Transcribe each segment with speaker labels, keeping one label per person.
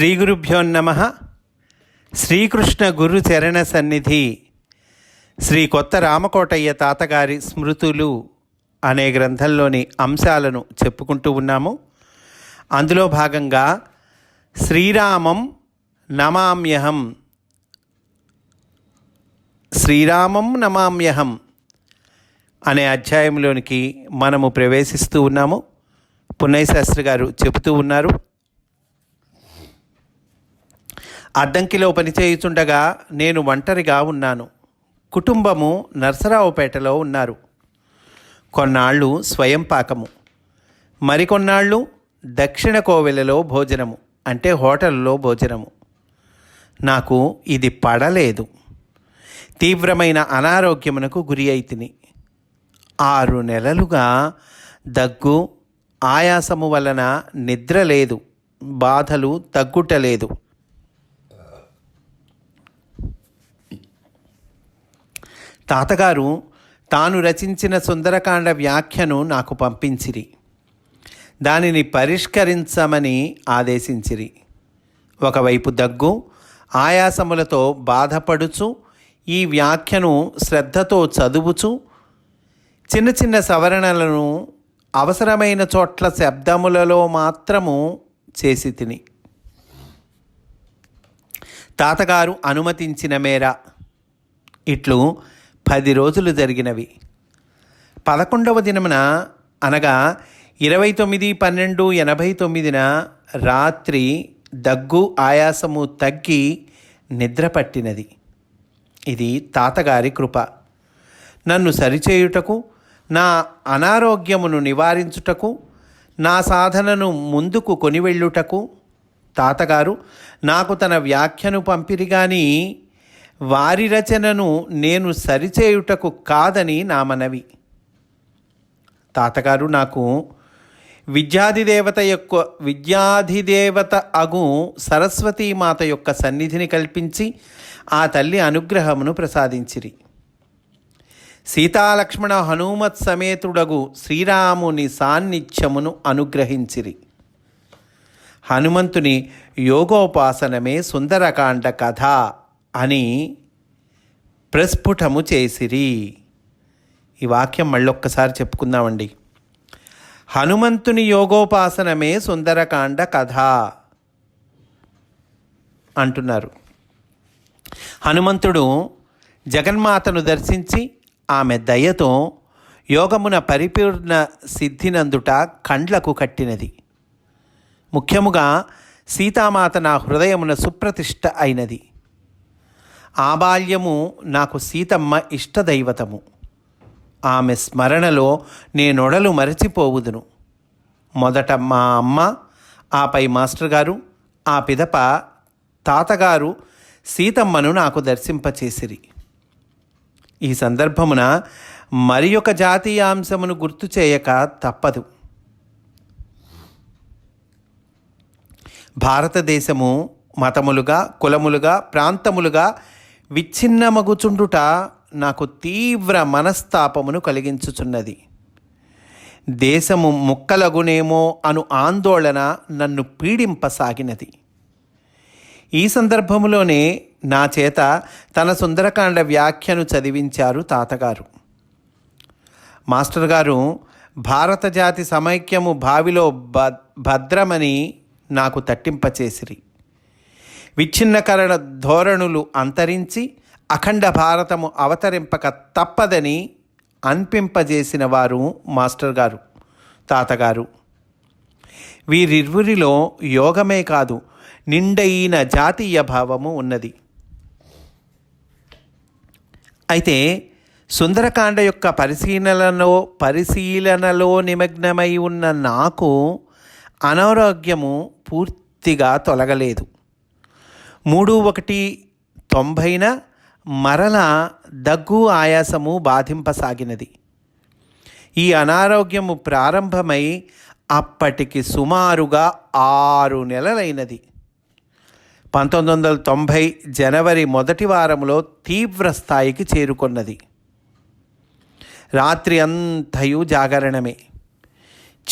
Speaker 1: శ్రీ గురుభ్యో నమ. శ్రీకృష్ణ గురు చరణ సన్నిధి. శ్రీ కొత్త రామకోటయ్య తాతగారి స్మృతులు అనే గ్రంథంలోని అంశాలను చెప్పుకుంటూ ఉన్నాము. అందులో భాగంగా శ్రీరామం నమామ్యహం. శ్రీరామం నమామ్యహం అనే అధ్యాయంలోనికి మనము ప్రవేశిస్తూ ఉన్నాము. పున్నయ్య శాస్త్రి గారు చెబుతూ ఉన్నారు. అద్దంకిలో పనిచేయుచుండగా నేను ఒంటరిగా ఉన్నాను. కుటుంబము నర్సరావుపేటలో ఉన్నారు. కొన్నాళ్ళు స్వయం పాకము. మరికొన్నాళ్ళు దక్షిణ కోవెలలో భోజనము అంటే హోటల్లో భోజనము. నాకు ఇది పడలేదు. తీవ్రమైన అనారోగ్యమునకు గురి అయితిని ఆరు నెలలుగా దగ్గు ఆయాసము వలన నిద్ర లేదు. బాధలు తగ్గుటలేదు తాతగారు తాను రచించిన సుందరకాండ వ్యాఖ్యను నాకు పంపించిరి. దానిని పరిష్కరించమని ఆదేశించిరి. ఒకవైపు దగ్గు ఆయాసములతో బాధపడుచు ఈ వ్యాఖ్యను శ్రద్ధతో చదువుచు చిన్న చిన్న సవరణలను అవసరమైన చోట్ల శబ్దములలో మాత్రము చేసి తిని. తాతగారు అనుమతించిన మేర ఇట్లు పది రోజులు జరిగినవి. పదకొండవ దినమున అనగా ఇరవై తొమ్మిది పన్నెండు ఎనభై తొమ్మిదిన రాత్రి దగ్గు ఆయాసము తగ్గి నిద్ర పట్టినది. ఇది తాతగారి కృప. నన్ను సరిచేయుటకు నా అనారోగ్యమును నివారించుటకు నా సాధనను ముందుకు కొనివెళ్ళుటకు తాతగారు నాకు తన వ్యాఖ్యను పంపిరి కానీ వారి రచనను నేను సరిచేయుటకు కాదని నా మనవి. తాతగారు నాకు విద్యాధిదేవత యొక్క విద్యాధిదేవత అగు సరస్వతీమాత యొక్క సన్నిధిని కల్పించి ఆ తల్లి అనుగ్రహమును ప్రసాదించిరి. సీతాలక్ష్మణ హనుమత్ సమేతుడగు శ్రీరాముని సాన్నిధ్యమును అనుగ్రహించిరి. హనుమంతుని యోగోపాసనమే సుందరకాండ కథ. అని ప్రస్ఫుటము చేసిరి. ఈ వాక్యం మళ్ళొక్కసారి చెప్పుకుందామండి. హనుమంతుని యోగోపాసనమే సుందరకాండ కథ అంటున్నారు. హనుమంతుడు జగన్మాతను దర్శించి ఆమె దయతో యోగమున పరిపూర్ణ సిద్ధినందుట కండ్లకు కట్టినది. ముఖ్యముగా సీతామాత నా హృదయమున సుప్రతిష్ట అయినది. ఆ బాల్యము నాకు సీతమ్మ ఇష్టదైవతము. ఆమె స్మరణలో నేనొడలు మరచిపోవుదును. మొదట మా అమ్మ ఆపై మాస్టర్ గారు ఆ పిదప తాతగారు సీతమ్మను నాకు దర్శింపచేసిరి. ఈ సందర్భమున మరి ఒక జాతీయాంశమును గుర్తు చేయక తప్పదు. భారతదేశము మతములుగా కులములుగా ప్రాంతములుగా విచ్ఛిన్నమగుచుండుట నాకు తీవ్ర మనస్తాపమును కలిగించుచున్నది. దేశము ముక్కలగునేమో అను ఆందోళన నన్ను పీడింపసాగినది. ఈ సందర్భములోనే నా చేత తన సుందరకాండ వ్యాఖ్యను చదివించారు తాతగారు. మాస్టర్ గారు భారత జాతి సమైక్యము బావిలో భద్రమని నాకు తట్టింపచేసిరి. విచ్ఛిన్నకరణ ధోరణులు అంతరించి అఖండ భారతము అవతరింపక తప్పదని అనిపింపజేసిన వారు మాస్టర్ గారు తాతగారు. వీరిరువురిలో యోగమే కాదు నిండైన జాతీయ భావము ఉన్నది. అయితే సుందరకాండ యొక్క పరిశీలనలో పరిశీలనలో నిమగ్నమై ఉన్న నాకు అనారోగ్యము పూర్తిగా తొలగలేదు. మూడు ఒకటి తొంభైన మరల దగ్గు ఆయాసము బాధింపసాగినది. ఈ అనారోగ్యము ప్రారంభమై అప్పటికి సుమారుగా ఆరు నెలలైనది. పంతొమ్మిది వందల తొంభై జనవరి మొదటి వారంలో తీవ్ర స్థాయికి చేరుకున్నది. రాత్రి అంతయు జాగరణమే.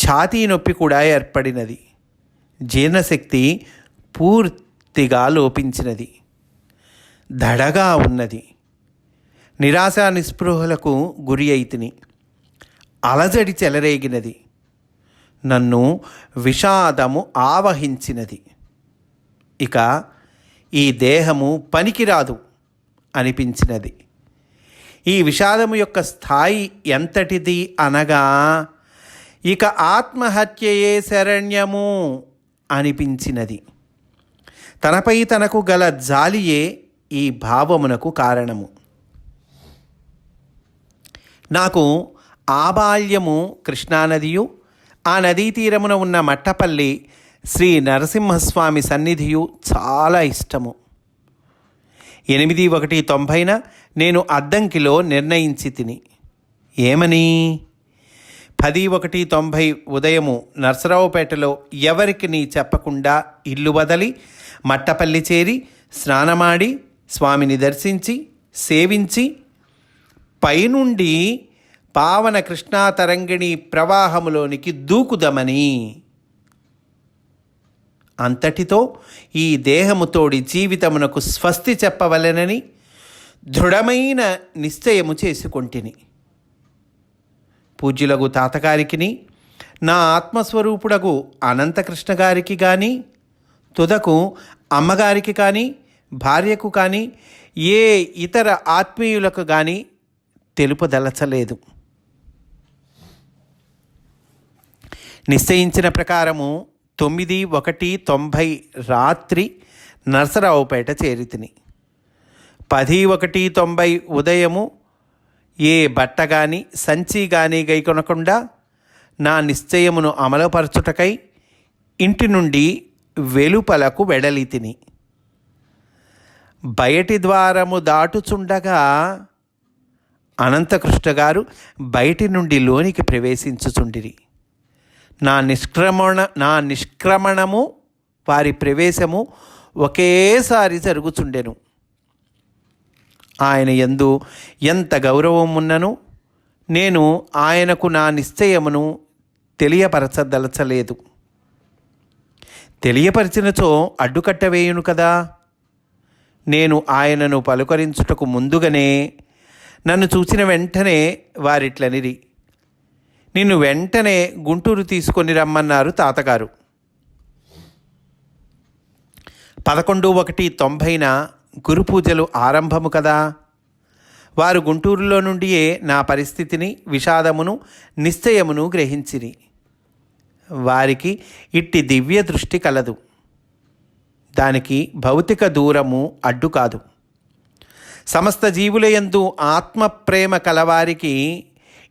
Speaker 1: ఛాతీ నొప్పి కూడా ఏర్పడినది. జీర్ణశక్తి పూర్తి పూర్తిగా లోపించినది. దడగా ఉన్నది. నిరాశ నిస్పృహలకు గురి అయితిని. అలజడి చెలరేగినది. నన్ను విషాదము ఆవహించినది. ఇక ఈ దేహము పనికిరాదు అనిపించినది. ఈ విషాదము యొక్క స్థాయి ఎంతటిది అనగా ఇక ఆత్మహత్యయే శరణ్యము అనిపించినది. తనపై తనకు గల జాలియే ఈ భావమునకు కారణము. నాకు ఆబాల్యము కృష్ణానదియు ఆ నదీ తీరమున ఉన్న మట్టపల్లి శ్రీ నరసింహస్వామి సన్నిధియు చాలా ఇష్టము. ఎనిమిది ఒకటి తొంభైన నేను అద్దంకిలో నిర్ణయించి తిని ఏమని? పది ఒకటి తొంభై ఉదయము నర్సరావుపేటలో ఎవరికి నీ చెప్పకుండా ఇల్లు వదలి మట్టపల్లి చేరి స్నానమాడి స్వామిని దర్శించి సేవించి పైనుండి పావన కృష్ణా తరంగిణి ప్రవాహములోనికి దూకుదమని అంతటితో ఈ దేహముతోడి జీవితమునకు స్వస్తి చెప్పవలెనని దృఢమైన నిశ్చయము చేసుకొంటిని. పూజ్యులగు తాతగారికిని నా ఆత్మస్వరూపుడగు అనంతకృష్ణ గారికి కానీ తుదకు అమ్మగారికి కానీ భార్యకు కానీ ఏ ఇతర ఆత్మీయులకు కానీ తెలుపదలచలేదు. నిశ్చయించిన ప్రకారము తొమ్మిది ఒకటి తొంభై రాత్రి నరసరావుపేట చేరితిని. పది ఒకటి తొంభై ఉదయము ఏ బట్ట కానీ సంచి కానీ గైకొనకుండా నా నిశ్చయమును అమలుపరచుటకై ఇంటి నుండి వెలుపలకు వెడలితిని బయటి ద్వారము దాటుచుండగా అనంతకృష్ణ గారు బయటి నుండి లోనికి ప్రవేశించుచుండిరి. నా నిష్క్రమణ నా నిష్క్రమణము వారి ప్రవేశము ఒకేసారి జరుగుచుండెను. ఆయన ఎందు ఎంత గౌరవం ఉన్నను నేను ఆయనకు నా నిశ్చయమును తెలియపరచదలచలేదు. తెలియపరిచినచో అడ్డుకట్ట వేయును కదా. నేను ఆయనను పలుకరించుటకు ముందుగానే నన్ను చూసిన వెంటనే వారిట్లనిరి. నిన్ను వెంటనే గుంటూరు తీసుకొని రమ్మన్నారు తాతగారు. పదకొండు ఒకటి తొంభైన గురు పూజలు ఆరంభము కదా. వారు గుంటూరులో నుండియే నా పరిస్థితిని విషాదమును నిశ్చయమును గ్రహించిరి. వారికి ఇట్టి దివ్య దృష్టి కలదు. దానికి భౌతిక దూరము అడ్డు కాదు. సమస్త జీవులయందు ఆత్మ ప్రేమ కలవారికి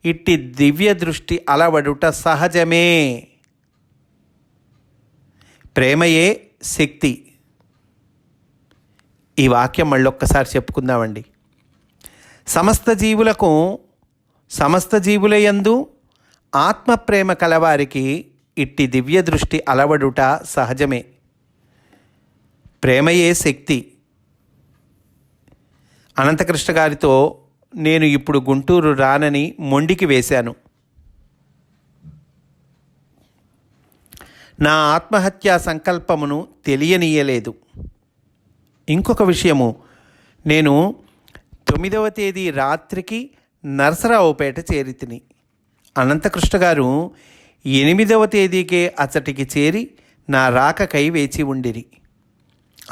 Speaker 1: ఇట్టి దివ్య దృష్టి అలవడుట సహజమే. ప్రేమయే శక్తి. ఈ వాక్యం మళ్ళొక్కసారి చెప్పుకుందామండి. సమస్త జీవులకు సమస్త జీవులయందు ఆత్మ ప్రేమ కలవారికి ఇట్టి దివ్య దృష్టి అలవడుట సహజమే. ప్రేమయే శక్తి. అనంతకృష్ణ గారితో నేను ఇప్పుడు గుంటూరు రానని మొండికి వేశాను. నా ఆత్మహత్యా సంకల్పమును తెలియనీయలేదు. ఇంకొక విషయము నేను తొమ్మిదవ తేదీ రాత్రికి నరసరావుపేట చేరితిని. అనంతకృష్ణ గారు ఎనిమిదవ తేదీకే అచ్చటికి చేరి నా రాకకై వేచి ఉండిరి.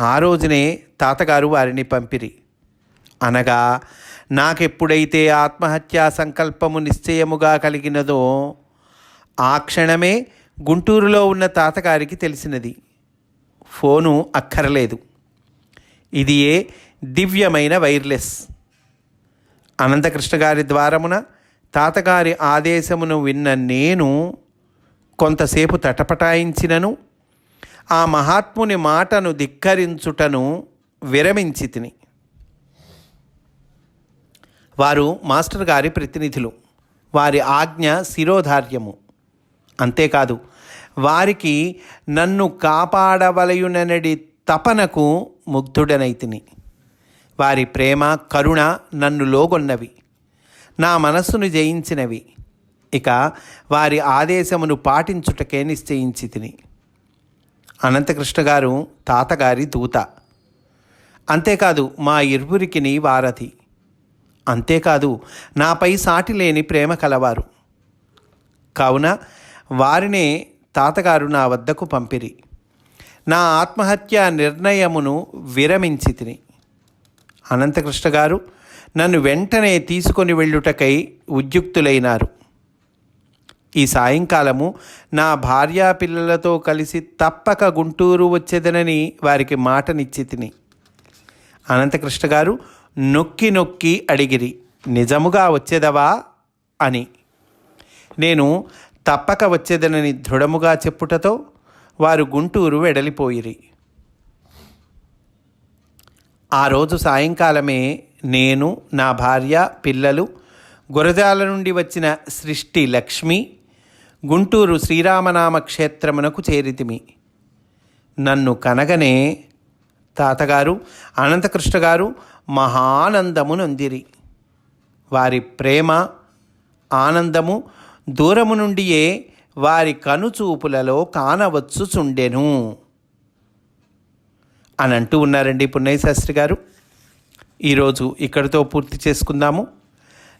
Speaker 1: ఆ రోజునే తాతగారు వారిని పంపిరి. అనగా నాకెప్పుడైతే ఆత్మహత్యా సంకల్పము నిశ్చయముగా కలిగినదో ఆ క్షణమే గుంటూరులో ఉన్న తాతగారికి తెలిసినది. ఫోను అక్కరలేదు. ఇది ఏ దివ్యమైన వైర్లెస్. అనంతకృష్ణ గారి ద్వారమున తాతగారి ఆదేశమును విన్న నేను కొంతసేపు తటపటాయించినను ఆ మహాత్ముని మాటను ధిక్కరించుటను విరమించి తిని. వారు మాస్టర్ గారి ప్రతినిధులు. వారి ఆజ్ఞ శిరోధార్యము. అంతేకాదు వారికి నన్ను కాపాడవలయుననడి తపనకు ముగ్ధుడనైతిని వారి ప్రేమ కరుణ నన్ను లోగొన్నవి. నా మనస్సును జయించినవి. ఇక వారి ఆదేశమును పాటించుటకే నిశ్చయించి తిని. అనంతకృష్ణ గారు తాతగారి దూత. అంతేకాదు మా ఇరువురికిని వారధి. అంతేకాదు నాపై సాటి లేని ప్రేమ కలవారు. కావున వారినే తాతగారు నా వద్దకు పంపిరి. నా ఆత్మహత్య నిర్ణయమును విరమించి తిని. అనంతకృష్ణ గారు నన్ను వెంటనే తీసుకొని వెళ్ళుటకై ఉద్యుక్తులైనారు. ఈ సాయంకాలము నా భార్యా పిల్లలతో కలిసి తప్పక గుంటూరు వచ్చేదనని వారికి మాటనిచ్చి తిని. అనంతకృష్ణ గారు నొక్కి నొక్కి అడిగిరి. నిజముగా వచ్చేదవా? అని. నేను తప్పక వచ్చేదనని దృఢముగా చెప్పుటతో వారు గుంటూరు వెడలిపోయిరి. ఆ రోజు సాయంకాలమే నేను నా భార్య పిల్లలు గురజాల నుండి వచ్చిన సృష్టి లక్ష్మి గుంటూరు శ్రీరామనామ క్షేత్రమునకు చేరితిమి. నన్ను కనగనే తాతగారు అనంతకృష్ణ గారు మహానందమునొందిరి. వారి ప్రేమ ఆనందము దూరము నుండియే వారి కనుచూపులలో కానవచ్చుచుండెను. అని అంటూ ఉన్నారండి పున్నయ్య శాస్త్రి గారు. ఈరోజు ఇక్కడితో పూర్తి చేసుకుందాము.